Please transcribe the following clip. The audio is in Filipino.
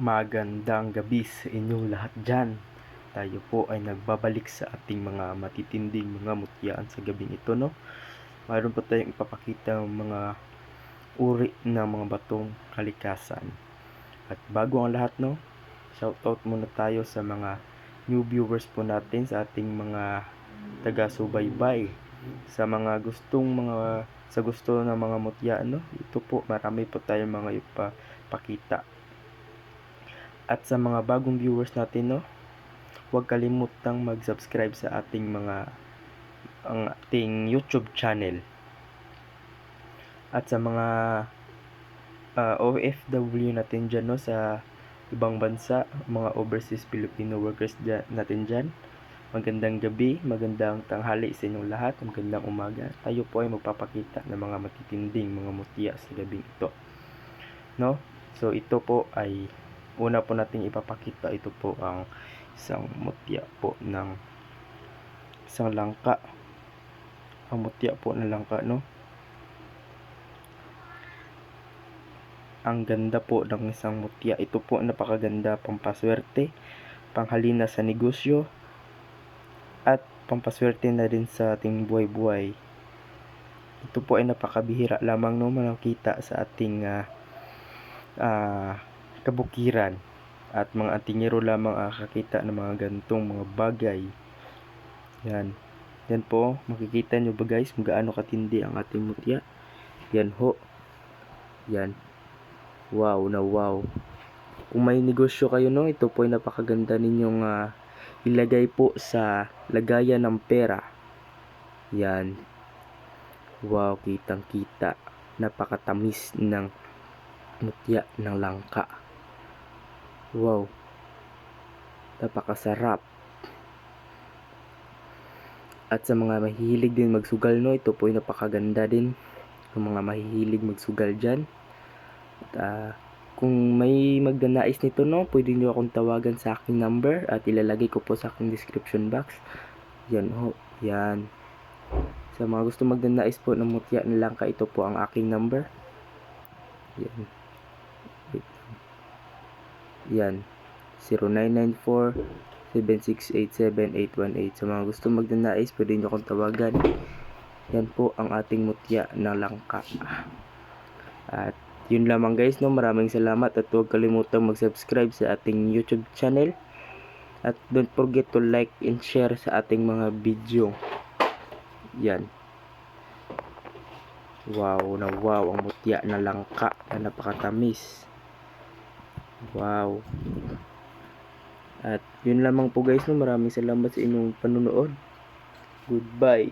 Magandang gabi sa inyong lahat dyan. Tayo po ay nagbabalik sa ating mga matitinding mga mutyaan sa gabing ito, no? Mayroon po tayong ipapakita ng mga uri ng mga batong kalikasan. At bago ang lahat, no? Shoutout muna tayo sa mga new viewers po natin sa ating mga taga-subaybay. Sa mga gustong mga sa gusto ng mga mutya, no? Ito po, marami po tayong mga ipapakita. At sa mga bagong viewers natin, no, huwag kalimutang mag-subscribe sa ating mga ang ating YouTube channel. At sa mga ah, OFW natin dyan, no, sa ibang bansa, mga overseas Filipino workers dyan, natin dyan. Magandang gabi, magandang tanghali sa inyong lahat, magandang umaga. Tayo po ay magpapakita ng mga matitinding mga mutya sa gabing ito. No? So ito po ay una po nating ipapakita. Ito po ang isang mutya po ng isang langka. Ang mutya po ng langka no? Ang ganda po ng isang mutya. Ito po napakaganda. Pampaswerte panghalina sa negosyo at pampaswerte na rin sa ating buhay-buhay. Ito po ay napakabihira lamang no makita sa ating ah, ah, kabukiran at mga antingero lamang ang kakita ng mga gantong mga bagay. Yan. Yan po makikita nyo ba guys kung gaano katindi ang ating mutya? Yan ho. Yan. Wow na wow. Kung may negosyo kayo no ito po ay napakaganda ninyong ah, ilagay po sa lagayan ng pera. Yan. Wow kitang kita napakatamis ng mutya ng langka. Wow. Napakasarap. At sa mga mahihilig din magsugal no, ito po ay napakaganda din. Yung mga mahihilig magsugal dyan. At, ah, kung may magdanais nito no, pwede nyo akong tawagan sa aking number at ilalagay ko po sa aking description box. Yan ho, yan. Sa mga gusto magdanais po ng mutya ng langka, ito po ang aking number. Yan. Yan. 0994-7687818. Sa mga gusto magdanais, pwede nyo akong tawagan. Yan po ang ating mutya ng langka. At yun lamang guys, no? Maraming salamat at huwag kalimutang mag-subscribe sa ating YouTube channel. At don't forget to like and share sa ating mga video. Yan. Wow na wow ang mutya na langka na napakatamis. Wow. At yun lamang po guys no. Maraming salamat sa inyong panunood. Goodbye.